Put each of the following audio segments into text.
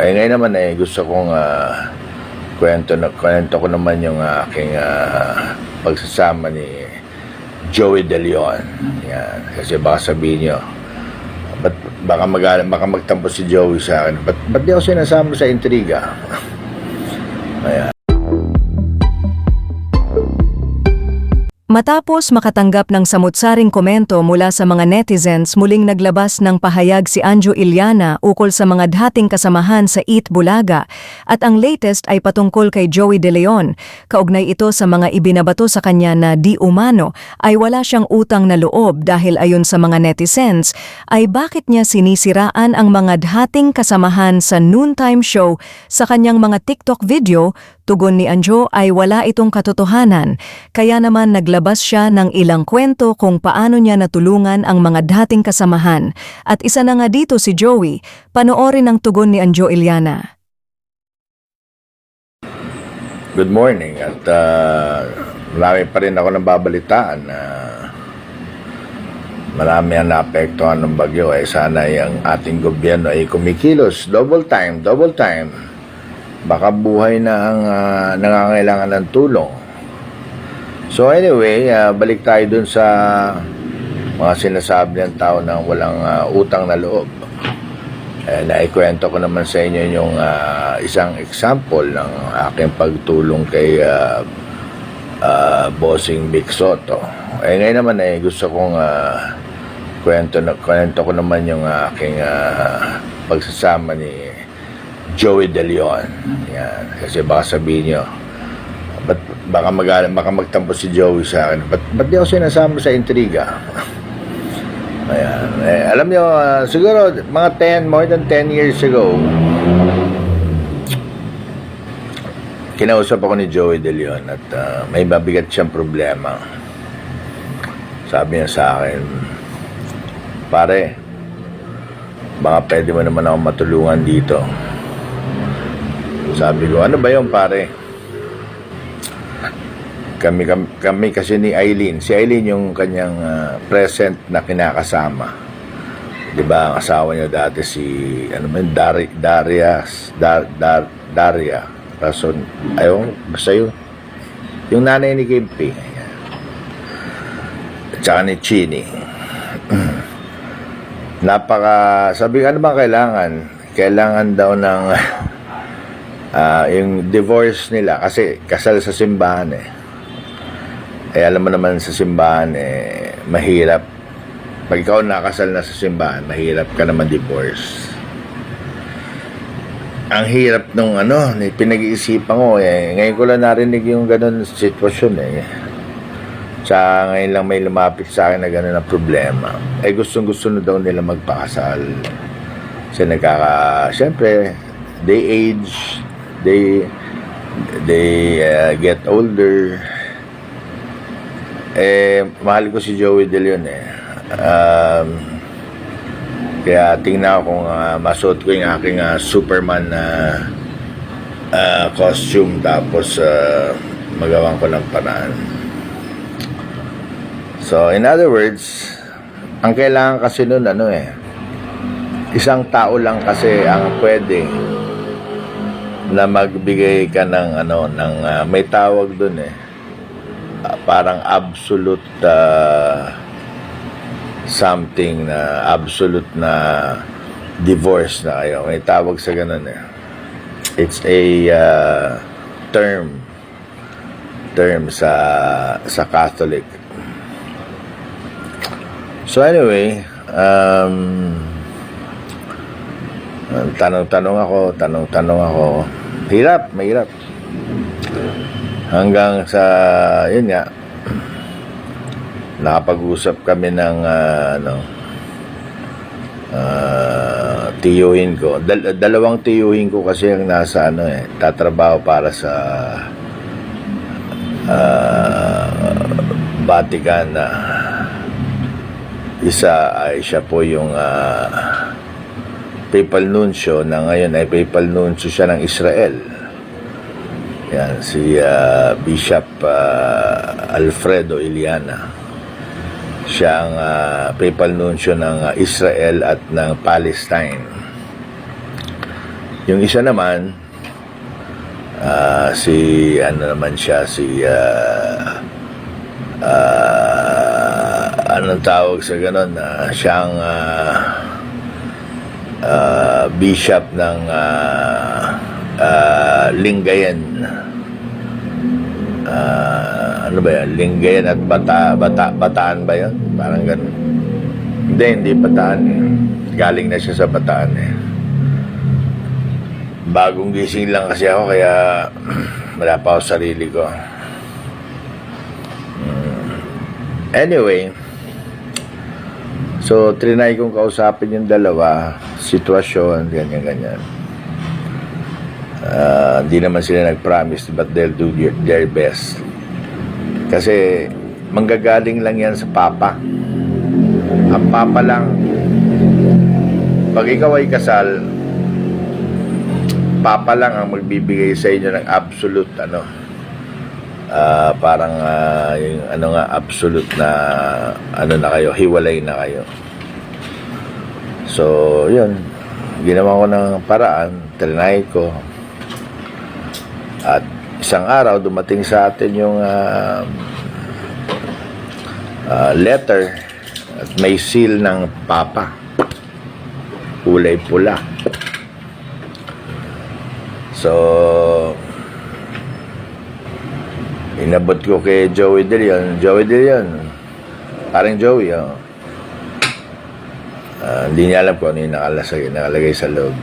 Eh ngayon naman eh gusto kong ah, kwento na kwento ko naman yung aking ah, pagsasama ni Joey De Leon. Yan. Kasi baka sabihin nyo, ba't, baka, mag, baka magtampo si Joey sa akin. Ba't, ba't di ako sinasama sa intriga? Ayan. Matapos makatanggap ng samutsaring komento mula sa mga netizens, muling naglabas ng pahayag si Anjo Iliana ukol sa mga dating kasamahan sa Eat Bulaga at ang latest ay patungkol kay Joey De Leon. Kaugnay ito sa mga ibinabato sa kanya na di umano ay wala siyang utang na loob dahil ayon sa mga netizens ay bakit niya sinisiraan ang mga dating kasamahan sa noontime show sa kanyang mga TikTok video Tugon ni Anjo ay wala itong katotohanan, kaya naman naglabas siya ng ilang kwento kung paano niya natulungan ang mga dating kasamahan. At isa na nga dito si Joey, panoorin ang tugon ni Anjo Iliana. Good morning at ah, marami pa rin ako nababalitaan na marami ang naapektuhan ng bagyo ay sana yung ating gobyerno ay kumikilos double time, double time baka buhay na ang ah, nangangailangan ng tulong so anyway ah, balik tayo dun sa mga sinasabi ng tao na walang ah, utang na loob eh, naikwento ko naman sa inyo yung ah, isang example ng aking pagtulong kay ah, ah, Bossing Big Soto. Eh ngayon naman eh gusto kong ah, kwento, na, kwento ko naman yung aking ah, pagsasama ni Joey De Leon. Yan. Kasi baka sabihin nyo, ba't, baka, mag, baka magtampo si Joey sa akin. Ba't, ba't di ako sinasama sa intriga? Ayan. Eh, alam nyo, ah, siguro mga 10, more than 10 years ago, kinausap ako ni Joey De Leon at ah, may mabigat siyang problema. Sabi niya sa akin, pare, baka pwede mo naman ako matulungan dito. Sabi ko, ano ba yun pare? Kami, kami, kami kasi ni Eileen. Si Eileen yung kanyang ah, present na kinakasama. 'Di ba? Ang asawa niya dati si ano man Dari, Darias, Dar, Dar, Daria. Rason, ayaw, basta yun. Yung nanay ni Kimpi. At saka ni Chini. Napaka, sabi ano ba kailangan? Kailangan daw ng ah, yung divorce nila kasi kasal sa simbahan eh. Eh alam mo naman sa simbahan eh mahirap. Pag ikaw nakasal na sa simbahan, mahirap ka naman divorce. Ang hirap nung ano, pinag-iisipan ko eh. Ngayon ko lang narinig yung ganun sitwasyon eh. Sa ngayon lang may lumapit sa akin na ganun ang problema. Eh gustong gusto na daw nila magpakasal. Kasi nagkaka, syempre, they age, they, they uh, get older. Eh, mahal ko si Joey De Leon eh. Um, kaya tingnan ko kung uh, masuot ko yung aking ah, Superman na ah, costume tapos uh, magawan ko ng paraan. So, in other words, ang kailangan kasi nun ano eh, isang tao lang kasi ang pwede na magbigay ka ng ano ng ah, may tawag doon eh. Ah, parang absolute ah, something na absolute na divorce na kayo. May tawag sa ganun eh. It's a ah, term. Term sa sa Catholic. So anyway um tanong-tanong ako, tanong-tanong ako. Hirap, mahirap. Hanggang sa, yun nga, nakapag-usap kami ng, ah, ano, ah, tiyuhin ko. Dal- dalawang tiyuhin ko kasi ang nasa, ano eh, tatrabaho para sa ah, Vatican na isa ay siya po yung ah, papal nuncio na ngayon ay papal nuncio siya ng Israel. Yan, si ah, Bishop ah, Alfredo Iliana. Siya ang ah, papal nuncio ng ah, Israel at ng Palestine. Yung isa naman, ah, si, ano naman siya, si, ah, ah, anong tawag sa ganon, na siyang, ah, ah, bishop ng ah, ah, Lingayen. Ah, ano ba yan? Lingayen at Bata, Bata, Bataan ba yan? Parang ganun. Hindi, hindi Bataan eh. Galing na siya sa Bataan eh. Bagong gising lang kasi ako kaya wala pa ako sa sarili ko. Mm. Anyway, so trinay kong kausapin yung dalawa, sitwasyon, ganyan-ganyan. Ah, Hindi naman sila nag-promise but they'll do their, their best. Kasi manggagaling lang yan sa papa. Ang papa lang. Pag ikaw ay kasal, papa lang ang magbibigay sa inyo ng absolute ano ah, parang ah, yung ano nga absolute na ano na kayo hiwalay na kayo. So yun. Ginawa ko ng paraan trinay ko. At isang araw dumating sa atin yung ah, ah, letter at may seal ng papa. Kulay pula. So, inabot ko kay Joey De Leon. Joey De Leon, parang Joey, oh. Ah, hindi niya alam kung ano yung nakalasay, nakalagay sa loob.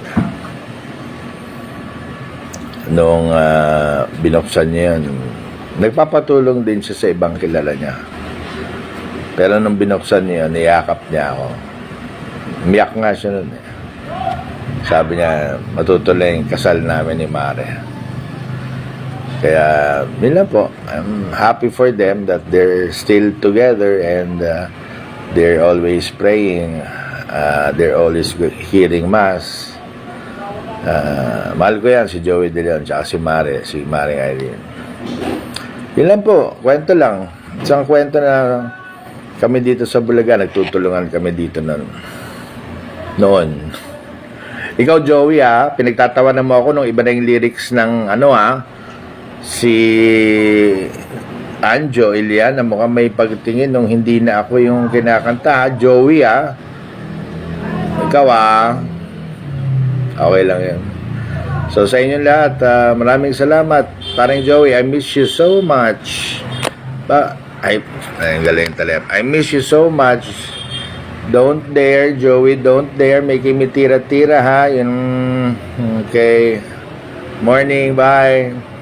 Noong ah, binuksan niya yun, nagpapatulong din siya sa ibang kilala niya. Pero nung binuksan niya, niyakap niya ako. Umiyak nga siya nun eh. Sabi niya, matutuloy yung kasal namin ni Mare. Kaya, yun lang po. I'm happy for them that they're still together and uh, they're always praying. Uh, they're always hearing Mass. Uh, mahal ko yan, si Joey De Leon, tsaka si Mare, si Mare Irene. Yun lang po, kwento lang. Isang kwento na kami dito sa Bulaga, nagtutulungan kami dito noon. Noon. Ikaw, Joey, ha? Pinagtatawanan mo ako nung iba na yung lyrics ng ano, ha? Si Anjo Iliana, mukhang may pagtingin nung hindi na ako yung kinakanta? Joey, ha? Ikaw, ha? Okay lang yan. So, sa inyong lahat, ah, maraming salamat. Parang Joey, I miss you so much. Ba, ay, ay, galing talaga. I miss you so much. Don't dare, Joey, don't dare making me tira-tira ha. Yun, okay. Morning, bye.